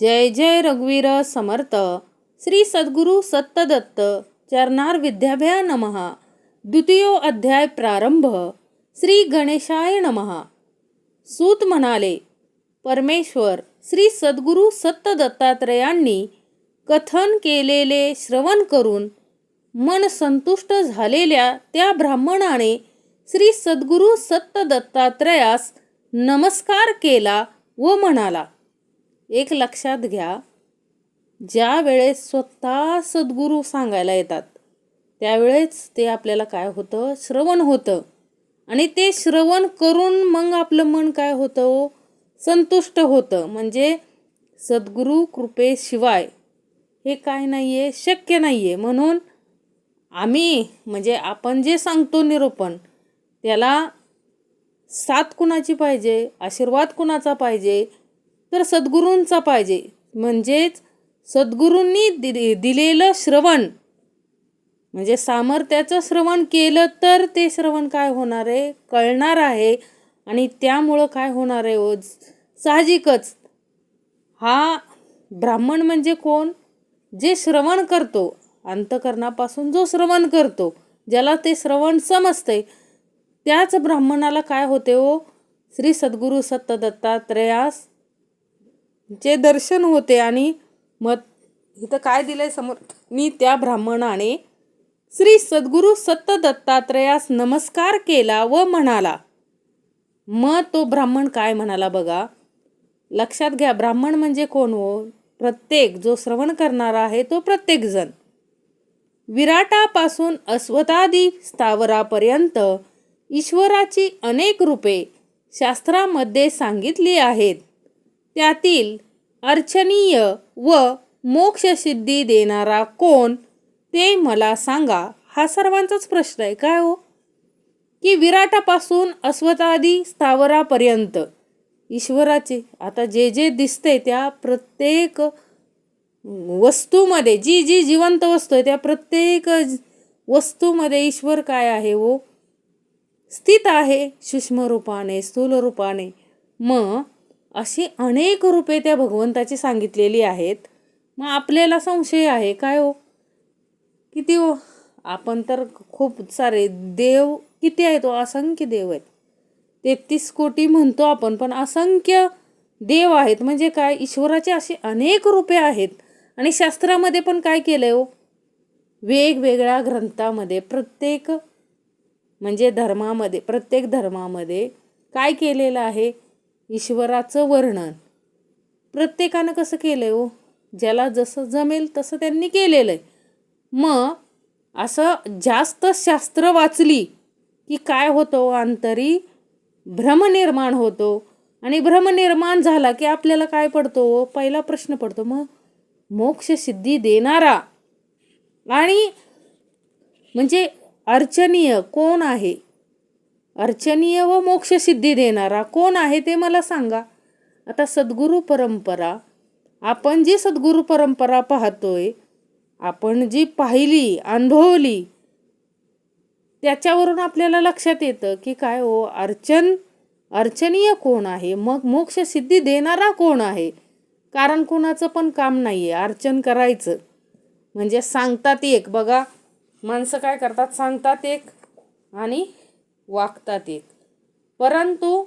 जय जय रघुवीर समर्थ. श्री सद्गुरु सत्तदत्त चरणार विद्याभ्या नमहा द्वितीयो अध्याय प्रारंभ. श्री गणेशाय नमहा सूत म्हणाले परमेश्वर श्री सद्गुरु सत्त दत्तात्रयांनी कथन केलेले श्रवण करून मन संतुष्ट झालेल्या त्या ब्राह्मणाने श्री सद्गुरु सत्त दत्तात्रयास नमस्कार केला व म्हणाला एक लक्षात घ्या ज्या वेळेस स्वतः सद्गुरू सांगायला येतात त्यावेळेस ते आपल्याला काय होतं? श्रवण होतं. आणि ते श्रवण करून मग आपलं मन काय होतं? संतुष्ट होतं. म्हणजे सद्गुरू कृपेशिवाय हे काय नाही आहे शक्य नाही आहे म्हणून आम्ही म्हणजे आपण जे सांगतो निरूपण त्याला साथ कुणाची पाहिजे? आशीर्वाद कुणाचा पाहिजे? तर सद्गुरूंचा पाहिजे. म्हणजेच सद्गुरूंनी दि दिलेलं श्रवण. म्हणजे सामर्थ्याचं श्रवण केलं तर ते श्रवण काय होणार आहे? कळणार आहे. आणि त्यामुळं काय होणार आहे ओ साहजिकच. हा ब्राह्मण म्हणजे कोण? जे श्रवण करतो. अंतकरणापासून जो श्रवण करतो. ज्याला ते श्रवण समजते त्याच ब्राह्मणाला काय होते हो? श्री सद्गुरू सत्तदत्तात्रयास जे दर्शन होते आणि मत इथं काय दिलंय समोर? मी त्या ब्राह्मणाने श्री सद्गुरू सत्त दत्तात्रयास नमस्कार केला व म्हणाला मग तो ब्राह्मण काय म्हणाला बघा? लक्षात घ्या ब्राह्मण म्हणजे कोण हो? प्रत्येक जो श्रवण करणारा आहे तो प्रत्येकजण. विराटापासून अस्वतादी स्थावरापर्यंत ईश्वराची अनेक रूपे शास्त्रामध्ये सांगितली आहेत. त्यातील अर्चनीय व मोक्षसिद्धी देणारा कोण ते मला सांगा. हा सर्वांचाच प्रश्न आहे काय हो? की विराटापासून अस्वतादी स्थावरापर्यंत. ईश्वराचे आता जे जे दिसते त्या प्रत्येक वस्तूमध्ये जी जी जिवंत वस्तू आहे त्या प्रत्येक वस्तूमध्ये ईश्वर काय आहे हो? स्थित आहे सूक्ष्म रूपाने स्थूल रूपाने मग अशी अनेक रूपे त्या भगवंताची सांगितलेली आहेत. मग आपल्याला संशय आहे काय हो? किती हो? आपण तर खूप सारे देव किती आहेत हो? असंख्य देव आहेत. तेहतीस कोटी म्हणतो आपण पण असंख्य देव आहेत. म्हणजे काय? ईश्वराचे असे अनेक रूपे आहेत. आणि शास्त्रामध्ये पण काय केलं आहे हो? वेगवेगळ्या ग्रंथामध्ये प्रत्येक म्हणजे धर्मामध्ये प्रत्येक धर्मामध्ये काय केलेलं आहे? ईश्वराचं वर्णन. प्रत्येकानं कसं केलं आहे हो? ज्याला जसं जमेल तसं त्यांनी केलेलं आहे मग असं जास्त शास्त्र वाचली की काय होतं हो? अंतरी भ्रम निर्माण होतो. आणि भ्रम निर्माण झाला की आपल्याला काय पडतो हो? पहिला प्रश्न पडतो मग मोक्ष सिद्धी देणारा. आणि म्हणजे अर्चनीय कोण आहे? अर्चनीय व मोक्षसिद्धी देणारा कोण आहे ते मला सांगा. आता सद्गुरू परंपरा आपण जी सद्गुरू परंपरा पाहतोय आपण जी पाहिली अनुभवली त्याच्यावरून आपल्याला लक्षात येतं की काय हो अर्चन अर्चनीय कोण आहे? मग मोक्षसिद्धी देणारा कोण आहे? कारण कोणाचं पण काम नाही आहे अर्चन करायचं. म्हणजे सांगतात एक. बघा माणसं काय करतात? सांगतात एक. आणि वागतात एक. परंतु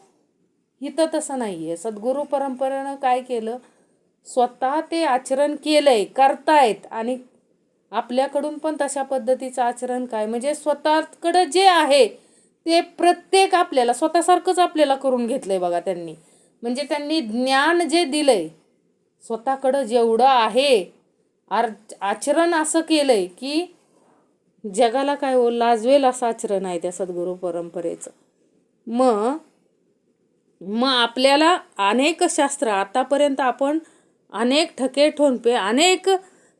इथं तसं नाही आहे सद्गुरू परंपरेनं काय केलं? स्वतः ते आचरण केलं आहे करतायत आणि आपल्याकडून पण तशा पद्धतीचं आचरण काय? म्हणजे स्वतःकडं जे आहे ते प्रत्येक आपल्याला स्वतःसारखंच आपल्याला करून घेतलं आहे बघा त्यांनी. म्हणजे त्यांनी ज्ञान जे दिलं आहे स्वतःकडं जेवढं आहे आर आचरण असं केलं आहे की जगाला काय हो लाजवेल असं आचरण आहे त्या सद्गुरू परंपरेचं. मग मग आपल्याला अनेक शास्त्र आतापर्यंत आपण अनेक ठके ठोनपे अनेक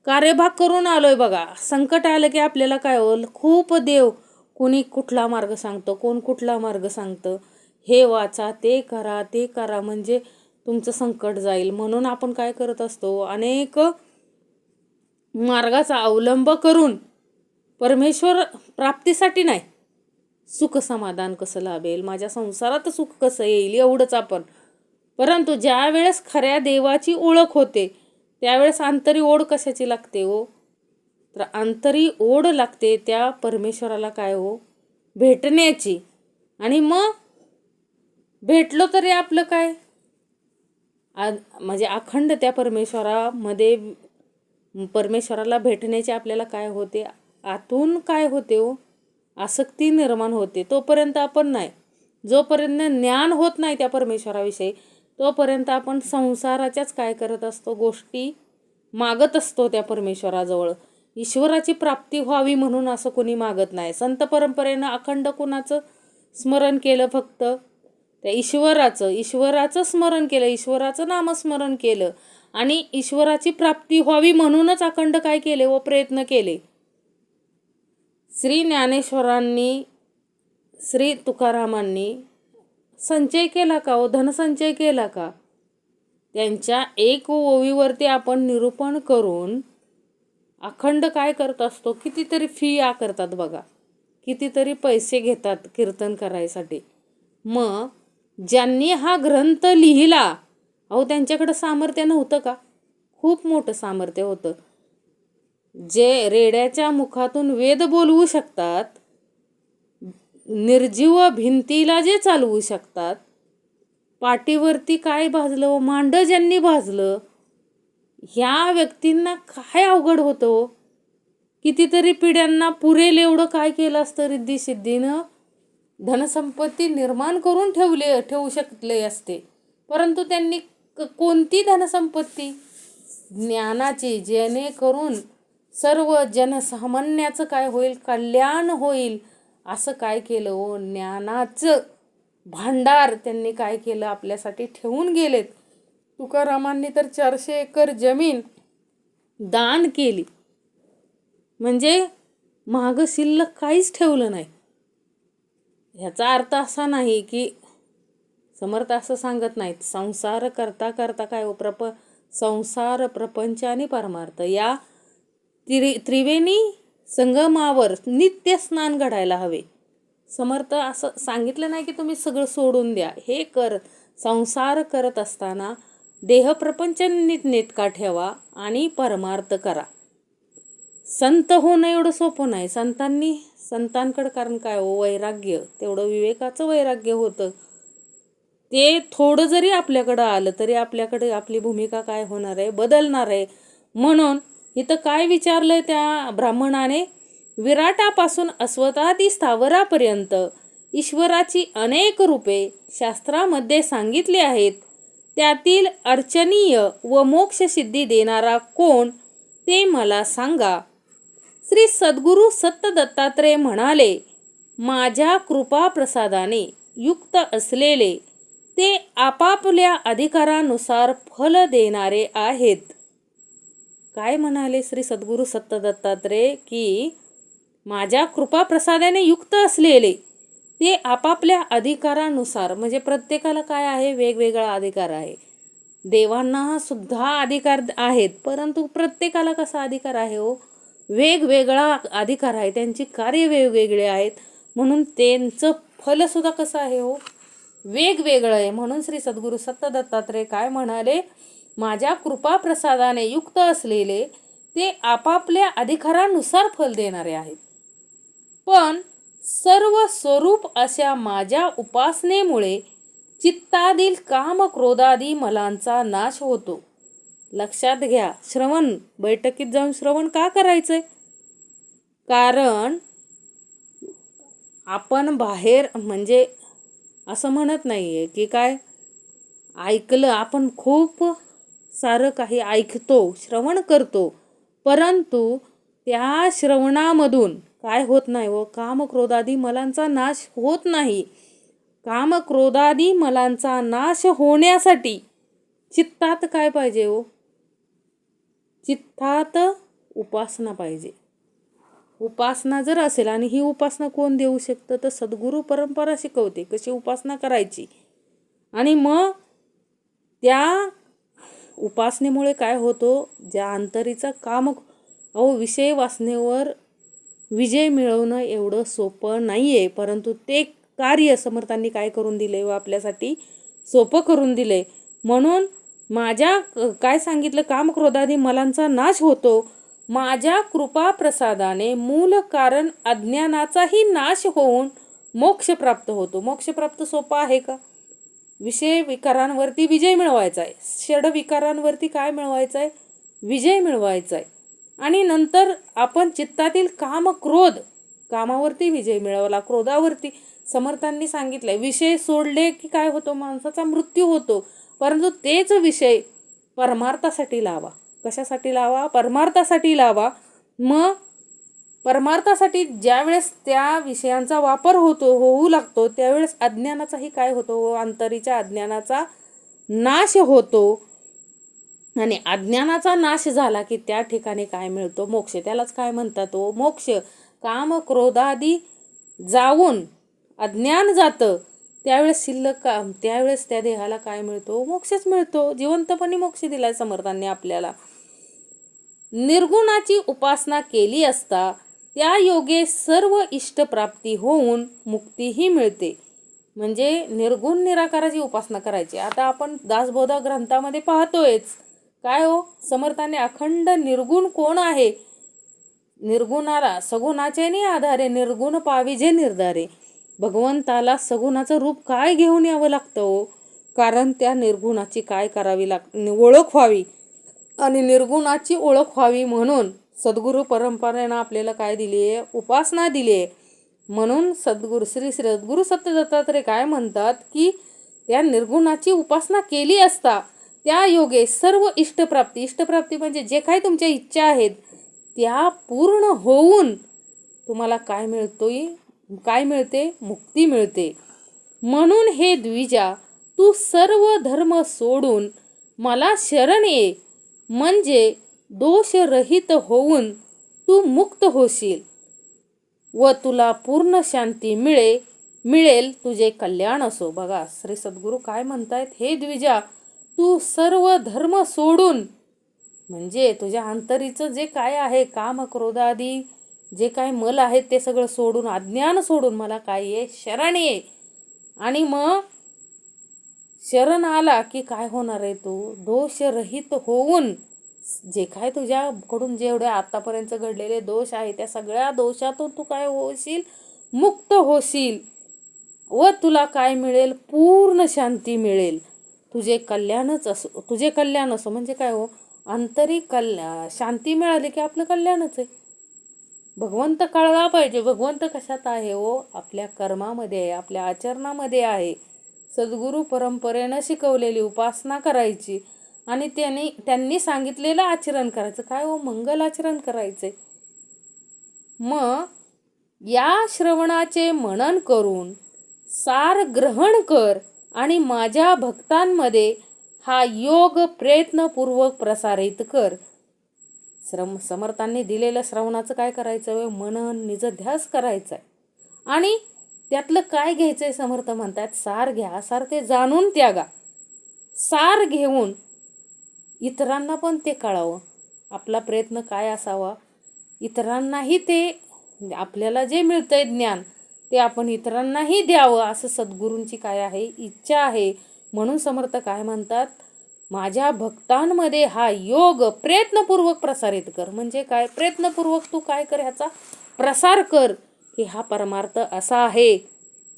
कार्यभाग करून आलोय बघा. संकट आलं की आपल्याला काय हो खूप देव कोणी कुठला मार्ग सांगतं कोण कुठला मार्ग सांगतं? हे वाचा ते करा ते करा म्हणजे तुमचं संकट जाईल. म्हणून आपण काय करत असतो अनेक मार्गाचा अवलंब करून परमेश्वर प्राप्तीसाठी नाही. सुख समाधान कसं लाभेल? माझ्या संसारात सुख कसं येईल? एवढंच आपण. परंतु ज्या वेळेस खऱ्या देवाची ओळख होते त्यावेळेस आंतरी ओढ कशाची लागते हो? तर आंतरी ओढ लागते त्या परमेश्वराला काय हो? भेटण्याची. आणि मग? भेटलो तरी आपलं काय? आ म्हणजे अखंड त्या परमेश्वरामध्ये परमेश्वराला भेटण्याची आपल्याला काय होते? आतून काय होते हो? आसक्ती निर्माण होते. तोपर्यंत आपण नाही. जोपर्यंत ज्ञान होत नाही त्या परमेश्वराविषयी तोपर्यंत आपण संसाराच्याच काय करत असतो? गोष्टी मागत असतो त्या परमेश्वराजवळ. ईश्वराची प्राप्ती व्हावी म्हणून असं कोणी मागत नाही. संत परंपरेनं अखंड कुणाचं स्मरण केलं फक्त? त्या ईश्वराचं. ईश्वराचं स्मरण केलं. ईश्वराचं नामस्मरण केलं. आणि ईश्वराची प्राप्ती व्हावी म्हणूनच अखंड काय केले व प्रयत्न केले? श्री ज्ञानेश्वरांनी श्री तुकारामांनी संचय केला का व धनसंचय केला का? त्यांच्या एक ओवीवरती आपण निरूपण करून अखंड काय करत असतो? कितीतरी फी आकारतात बघा. कितीतरी पैसे घेतात कीर्तन करायसाठी. मग ज्यांनी हा ग्रंथ लिहिला अहो त्यांच्याकडं सामर्थ्य नव्हतं का? खूप मोठं सामर्थ्य होतं. जे रेड्याच्या मुखातून वेद बोलवू शकतात निर्जीव भिंतीला जे चालवू शकतात पाठीवरती काय भाजलं व मांड ज्यांनी भाजलं ह्या व्यक्तींना काय अवघड होतं? कितीतरी पिढ्यांना पुरेल एवढं काय केलं असतं रिद्धी सिद्धीनं धनसंपत्ती निर्माण करून ठेवले ठेवू शकले असते. परंतु त्यांनी कोणती धनसंपत्ती? ज्ञानाची जेणेकरून सर्व जनसामान्याचं काय होईल? कल्याण होईल. असं काय केलं? ओ ज्ञानाचं भांडार त्यांनी काय केलं? आपल्यासाठी ठेवून गेलेत. तुकारामांनी तर चारशे एकर जमीन दान केली. म्हणजे महाग शिल्लक काहीच ठेवलं नाही. ह्याचा अर्थ असा नाही की समर्थ असं सांगत नाहीत. संसार करता करता काय? प्रप संसार प्रपंच आणि परमार्थ. या त्रि त्रिवेणी संगमावर नित्य स्नान घडायला हवे. समर्थ असं सांगितलं नाही की तुम्ही सगळं सोडून द्या. हे कर संसार करत असताना देहप्रपंच नीटनेटका ठेवा आणि परमार्थ करा. संत होणं एवढं सोपं नाही. संतांनी संतांकडं कारण काय हो? वैराग्य. तेवढं विवेकाचं वैराग्य होतं. ते थोडं जरी आपल्याकडं आलं तरी आपल्याकडे आपली भूमिका काय होणार आहे? बदलणार आहे. म्हणून इथं काय विचारलं त्या ब्राह्मणाने? विराटापासून अस्वतादी स्थावरापर्यंत ईश्वराची अनेक रूपे शास्त्रामध्ये सांगितली आहेत. त्यातील अर्चनीय व मोक्षसिद्धी देणारा कोण ते मला सांगा. श्री सद्गुरू सत्त दत्तात्रय म्हणाले माझ्या कृपाप्रसादाने युक्त असलेले ते आपापल्या अधिकारानुसार फल देणारे आहेत. काय म्हणाले श्री सद्गुरू सत्त दत्तात्रय की माझ्या कृपाप्रसादाने युक्त असलेले ते आपापल्या अधिकारानुसार म्हणजे प्रत्येकाला काय आहे? वेगवेगळा अधिकार आहे. देवांना सुद्धा अधिकार आहेत परंतु प्रत्येकाला कसा अधिकार आहे हो? वेगवेगळा अधिकार आहे त्यांची कार्य वेगवेगळे आहेत म्हणून त्यांचं फलसुद्धा कसं आहे हो? वेगवेगळं आहे. म्हणून श्री सद्गुरू सत्त दत्तात्रय काय म्हणाले? माझ्या कृपाप्रसादाने युक्त असलेले ते आपापल्या अधिकारानुसार फल देणारे आहेत. पण सर्व स्वरूप अशा माझ्या उपासनेमुळे चित्तातील काम क्रोधादी मलांचा नाश होतो. लक्षात घ्या श्रवण बैठकीत जाऊन श्रवण का करायचंय? कारण आपण बाहेर म्हणजे असं म्हणत नाही आहे की काय? ऐकलं आपण खूप सारं काही ऐकतो श्रवण करतो. परंतु त्या श्रवणामधून काय होत नाही हो? व काम क्रोधादी मलांचा नाश होत नाही. काम क्रोधादी मलांचा नाश होण्यासाठी चित्तात काय पाहिजे हो? चित्तात उपासना पाहिजे. उपासना जर असेल आणि ही उपासना कोण देऊ शकतं? तर सद्गुरू परंपरा शिकवते कशी उपासना करायची. आणि मग त्या उपासनेमुळे काय होतो? ज्या अंतरीचा काम अहो विषय वासनेवर विजय मिळवणं एवढं सोपं नाही आहे परंतु ते कार्य समर्थांनी काय करून दिले व आपल्यासाठी सोपं करून दिले? म्हणून माझ्या काय सांगितलं? कामक्रोधादी मलांचा नाश होतो. माझ्या कृपा प्रसादाने मूल कारण अज्ञानाचाही नाश होऊन मोक्ष प्राप्त होतो. मोक्ष प्राप्त सोपा आहे का? विषय विकारांवरती विजय मिळवायचा आहे. षड विकारांवरती काय मिळवायचं आहे? विजय मिळवायचा आहे. आणि नंतर आपण चित्तातील काम क्रोध कामावरती विजय मिळवला क्रोधावरती समर्थांनी सांगितलं आहे विषय सोडले की काय होतो? माणसाचा मृत्यू होतो. परंतु तेच विषय परमार्थासाठी लावा. कशासाठी लावा? परमार्थासाठी लावा. मग परमार्थासाठी ज्यावेळेस त्या विषयांचा वापर होतो होऊ लागतो त्यावेळेस अज्ञानाचाही काय होतो? अंतरीच्या अज्ञानाचा नाश होतो. आणि अज्ञानाचा नाश झाला की त्या ठिकाणी काय मिळतो? मोक्ष. त्यालाच काय म्हणतात तो मोक्ष. काम क्रोधादी जाऊन अज्ञान जातं. त्यावेळेस शिल्लक का त्यावेळेस त्या देहाला काय मिळतो? मोक्षच मिळतो. जिवंतपणे मोक्ष दिलाय समर्थांनी आपल्याला. निर्गुणाची उपासना केली असता त्या योगे सर्व इष्टप्राप्ती होऊन मुक्तीही मिळते. म्हणजे निर्गुण निराकाराची उपासना करायची. आता आपण दासबोधा ग्रंथामध्ये पाहतोयच. काय हो? समर्थाने अखंड निर्गुण कोण आहे? निर्गुणाला सगुणाचे आधारे निर्गुण पाविजे निर्धारे. भगवंताला सगुणाचं रूप काय घेऊन यावं लागतं हो? कारण त्या निर्गुणाची काय करावी लाग ओळख व्हावी? आणि निर्गुणाची ओळख व्हावी म्हणून सद्गुरू परंपरेनं आपल्याला काय दिली? आहे उपासना दिली. आहे म्हणून सद्गुरू श्री सद्गुरू सत्य दत्तात्रय काय म्हणतात की त्या निर्गुणाची उपासना केली असता त्या योगे सर्व इष्टप्राप्ती इष्टप्राप्ती म्हणजे जे काही तुमच्या इच्छा आहेत त्या पूर्ण होऊन तुम्हाला काय मिळतो काय मिळते? मुक्ती मिळते. म्हणून हे द्विजा तू सर्व धर्म सोडून मला शरण ये. म्हणजे दोषरहित होऊन तू मुक्त होशील व तुला पूर्ण शांती मिळे मिळेल तुझे कल्याण असो. बघा श्री सद्गुरू काय म्हणतायत? हे द्विजा तू सर्व धर्म सोडून म्हणजे तुझ्या अंतरीचं जे काय आहे काम क्रोधादी जे काय मल आहेत ते सगळं सोडून अज्ञान सोडून मला काय ये शरण ये. आणि मग शरण आला की काय होणार आहे तू? दोषरहित होऊन जे काय तुझ्याकडून जेवढे आतापर्यंत घडलेले दोष आहे त्या सगळ्या दोषातून तू काय होशील? मुक्त होशील व तुला काय मिळेल? पूर्ण शांती मिळेल. तुझे कल्याणच असो तुझे कल्याण असो म्हणजे काय हो? आंतरिक कल्या शांती मिळाली की आपलं कल्याणच आहे. भगवंत कळला पाहिजे. भगवंत कशात आहे हो? आपल्या कर्मामध्ये आहे आपल्या आचरणामध्ये आहे. सद्गुरू परंपरेनं शिकवलेली उपासना करायची. आणि त्यांनी त्यांनी सांगितलेलं आचरण करायचं. काय हो? मंगल आचरण करायचंय. मग या श्रवणाचे मनन करून सार ग्रहण कर आणि माझ्या भक्तांमध्ये हा योग प्रयत्नपूर्वक प्रसारित कर. श्रम समर्थांनी दिलेलं श्रवणाचं काय करायचं? मनन निजध्यास करायचं आहे आणि त्यातलं काय घ्यायचं आहे समर्थ म्हणतात? सार घ्या सार ते जाणून त्यागा. सार घेऊन इतरांना पण ते कळावं. आपला प्रयत्न काय असावा? इतरांनाही ते आपल्याला जे मिळतं आहे ज्ञान ते आपण इतरांनाही द्यावं असं सद्गुरूंची काय आहे? इच्छा आहे. म्हणून समर्थ काय म्हणतात? माझ्या भक्तांमध्ये हा योग प्रयत्नपूर्वक प्रसारित कर. म्हणजे काय? प्रयत्नपूर्वक तू काय कर? ह्याचा प्रसार कर की हा परमार्थ असा आहे.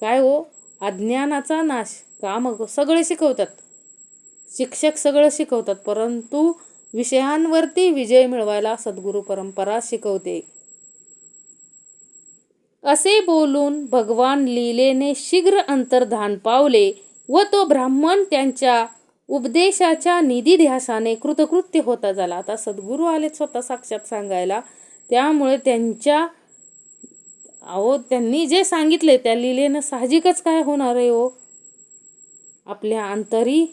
काय हो? अज्ञानाचा नाश. काम सगळे शिकवतात. शिक्षक सगळं शिकवतात परंतु विषयांवरती विजय मिळवायला सद्गुरू परंपरा शिकवते. असे बोलून भगवान लीलेने शीघ्र अंतर्धान पावले व तो ब्राह्मण त्यांच्या उपदेशाच्या निधीध्यासाने कृतकृत्य होता झाला. आता सद्गुरू आले स्वतः साक्षात सांगायला. त्यामुळे त्यांच्या अहो त्यांनी जे सांगितले त्या लिलेनं साहजिकच काय होणार आहे हो? आपल्या अंतरी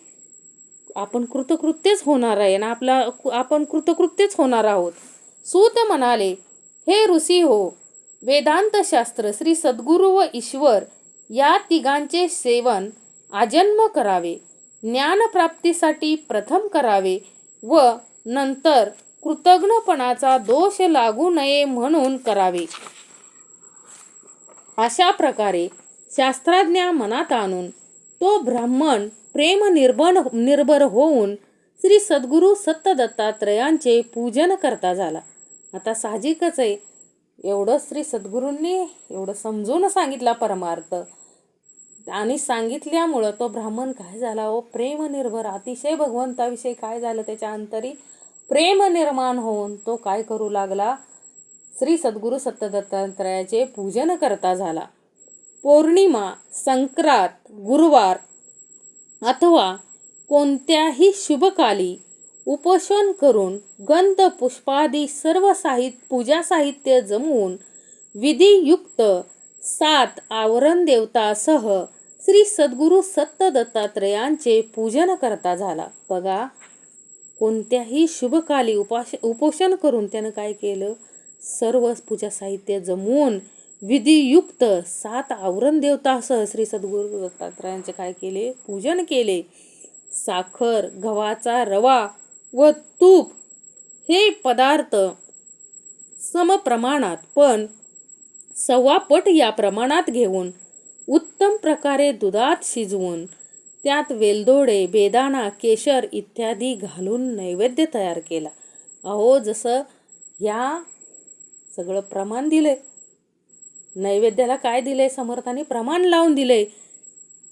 आपण कृतकृत्यच होणार आहे ना आपला आपण कृतकृत्यच होणार आहोत. सूत म्हणाले हे ऋषी हो वेदांत शास्त्र श्री सद्गुरू व ईश्वर या तिघांचे सेवन आजन्म करावे ज्ञानप्राप्तीसाठी प्रथम करावे व नंतर कृतज्ञपणाचा दोष लागू नये म्हणून करावे. अशा प्रकारे शास्त्रज्ञा मनात आणून तो ब्राह्मण प्रेम निर्बण निर्भर होऊन श्री सद्गुरू सत्त दत्तात्रयांचे पूजन करता झाला. आता साहजिकच आहे. एवढं श्री सद्गुरूंनी एवढं समजून सांगितला परमार्थ. आणि सांगितल्यामुळं तो ब्राह्मण काय झाला हो? प्रेम निर्भर अतिशय भगवंताविषयी काय झालं त्याच्या अंतरी? प्रेम निर्माण होऊन तो काय करू लागला? श्री सद्गुरू सत्तदत्तात्रयाचे पूजन करता झाला. पौर्णिमा संक्रांत गुरुवार अथवा कोणत्याही शुभकाली उपोषण करून गंध पुष्पादी सर्व साहित्य पूजा साहित्य जमवून विधियुक्त सात आवरण देवतासह श्री सद्गुरू सत्त दत्तात्रयांचे पूजन करता झाला. बघा कोणत्याही शुभकाली उपाश उपोषण करून त्यानं काय केलं? सर्व पूजा साहित्य जमवून विधियुक्त सात आवरण देवतासह श्री सद्गुरू दत्तात्रयांचे काय केले? पूजन केले. साखर गव्हाचा रवा व तूप हे पदार्थ समप्रमाणात पण सव्वापट या प्रमाणात घेऊन उत्तम प्रकारे दुधात शिजवून त्यात वेलदोडे बेदाणा केशर इत्यादी घालून नैवेद्य तयार केला. अहो जसं या सगळं प्रमाण दिलंय. नैवेद्याला काय दिले समर्थाने प्रमाण लावून दिले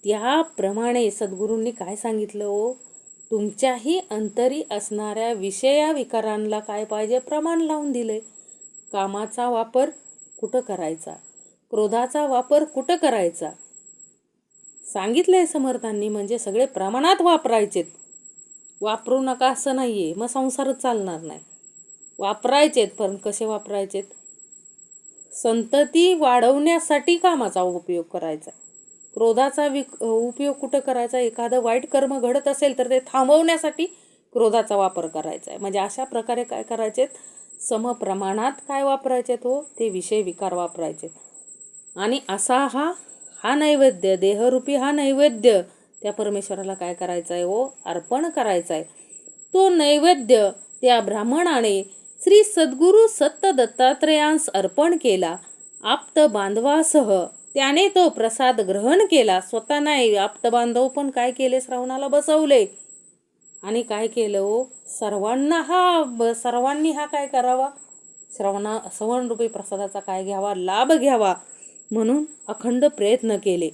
त्याप्रमाणे सद्गुरूंनी काय सांगितलं ओ तुमच्याही अंतरी असणाऱ्या विषया विकारांना काय पाहिजे? प्रमाण लावून दिले कामाचा वापर कुठं करायचा? क्रोधाचा वापर कुठं करायचा? सांगितलंय समर्थांनी म्हणजे सगळे प्रमाणात वापरायचेत. वापरू नका असं नाही आहे मग संसारच चालणार नाही. वापरायचेत पण कसे वापरायचेत? संतती वाढवण्यासाठी कामाचा उपयोग करायचा. क्रोधाचा विक उपयोग कुठं करायचा? एखादं वाईट कर्म घडत असेल तर ते थांबवण्यासाठी क्रोधाचा वापर करायचा आहे. म्हणजे अशा प्रकारे काय करायचेत? समप्रमाणात काय वापरायचे तो हो? ते विषय विकार वापरायचे. आणि असा हा हा नैवेद्य देहरूपी हा नैवेद्य त्या परमेश्वराला काय करायचा आहे हो? ओ अर्पण करायचा आहे तो नैवेद्य त्या ब्राह्मणाने श्री सद्गुरू सत्त दत्तात्रयांस अर्पण केला. आप्त बांधवासह त्याने तो प्रसाद ग्रहण केला. स्वतः नाही आप्त बांधव पण काय केले? श्रावणाला बसवले. आणि काय केलं हो? सर्वांना हा सर्वांनी हा काय करावा? श्रवणा सवनरूपी प्रसादाचा काय घ्यावा? लाभ घ्यावा म्हणून अखंड प्रयत्न केले.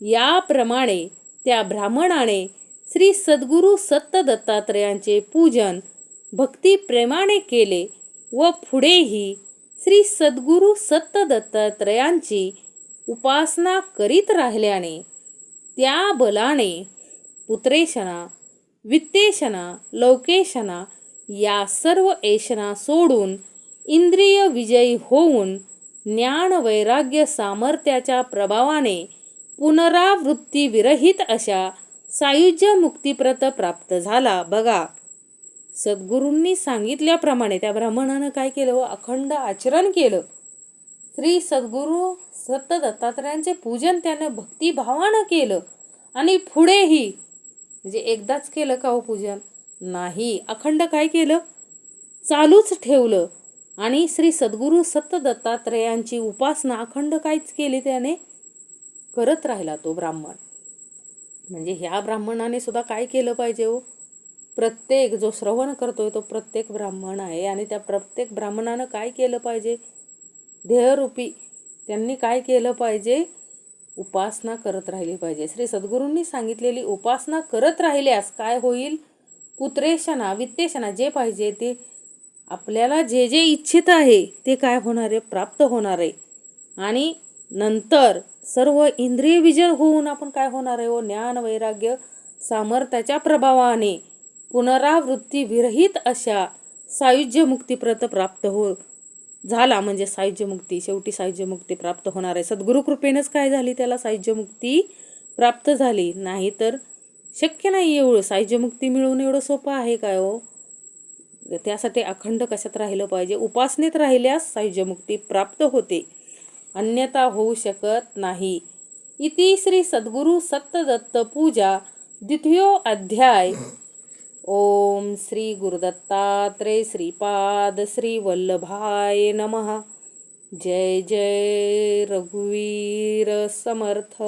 याप्रमाणे त्या ब्राह्मणाने श्री सद्गुरू सत्त दत्तात्रयांचे पूजन भक्ती प्रेमाने केले व पुढेही श्री सद्गुरू सत्त दत्तात्रयांची उपासना करीत राहिल्याने त्या बलाने पुत्रेशना वित्तेशना लौकेशना या सर्व ऐशना सोडून इंद्रिय विजयी होऊन ज्ञान वैराग्य सामर्थ्याच्या प्रभावाने पुनरावृत्ती विरहित अशा सायुज्य मुक्तिप्रत प्राप्त झाला. बघा सद्गुरूंनी सांगितल्याप्रमाणे त्या ब्राह्मणानं काय केलं? व अखंड आचरण केलं. श्री सद्गुरू सत्त दत्तात्रयांचे पूजन त्यानं भक्तिभावानं केलं. आणि पुढेही म्हणजे एकदाच केलं का हो पूजन? नाही. अखंड काय केलं? चालूच ठेवलं. आणि श्री सद्गुरू सत्त दत्तात्रयांची उपासना अखंड काहीच केली त्याने? करत राहिला तो ब्राह्मण. म्हणजे ह्या ब्राह्मणाने सुद्धा काय केलं पाहिजे हो? प्रत्येक जो श्रवण करतोय तो प्रत्येक ब्राह्मण आहे. आणि त्या प्रत्येक ब्राह्मणानं काय केलं पाहिजे? ध्येयरूपी त्यांनी काय केलं पाहिजे? उपासना करत राहिली पाहिजे. श्री सद्गुरूंनी सांगितलेली उपासना करत राहिल्यास काय होईल? पुत्रेशना वित्तेशना जे पाहिजे ते आपल्याला जे जे इच्छित आहे ते काय होणार? आहे प्राप्त होणार. आहे आणि नंतर सर्व इंद्रिय विजय होऊन आपण काय होणार आहे? व ज्ञान वैराग्य सामर्थ्याच्या प्रभावाने पुनरावृत्ती विरहित अशा सायुज्य मुक्तीप्रत प्राप्त हो झाला म्हणजे सायुज्य मुक्ती शेवटी सायुज्य मुक्ती प्राप्त होणार आहे. सद्गुरु कृपेनंच काय झाली? त्याला सायुज्य मुक्ती प्राप्त झाली. नाही तर शक्य नाही एवढं. सायुज्य मुक्ती मिळवणं एवढं सोपं आहे काय हो? त्यासाठी अखंड कशात राहिलं पाहिजे? उपासनेत राहिल्यास सायुज्य मुक्ती प्राप्त होते. अन्यथा होऊ शकत नाही. इति श्री सद्गुरु सत्तदत्त पूजा द्वितीयो अध्याय ओम श्री गुरुदत्तात्रे श्रीपाद श्री वल्लभाय नमः। जय जय रघुवीर समर्थ।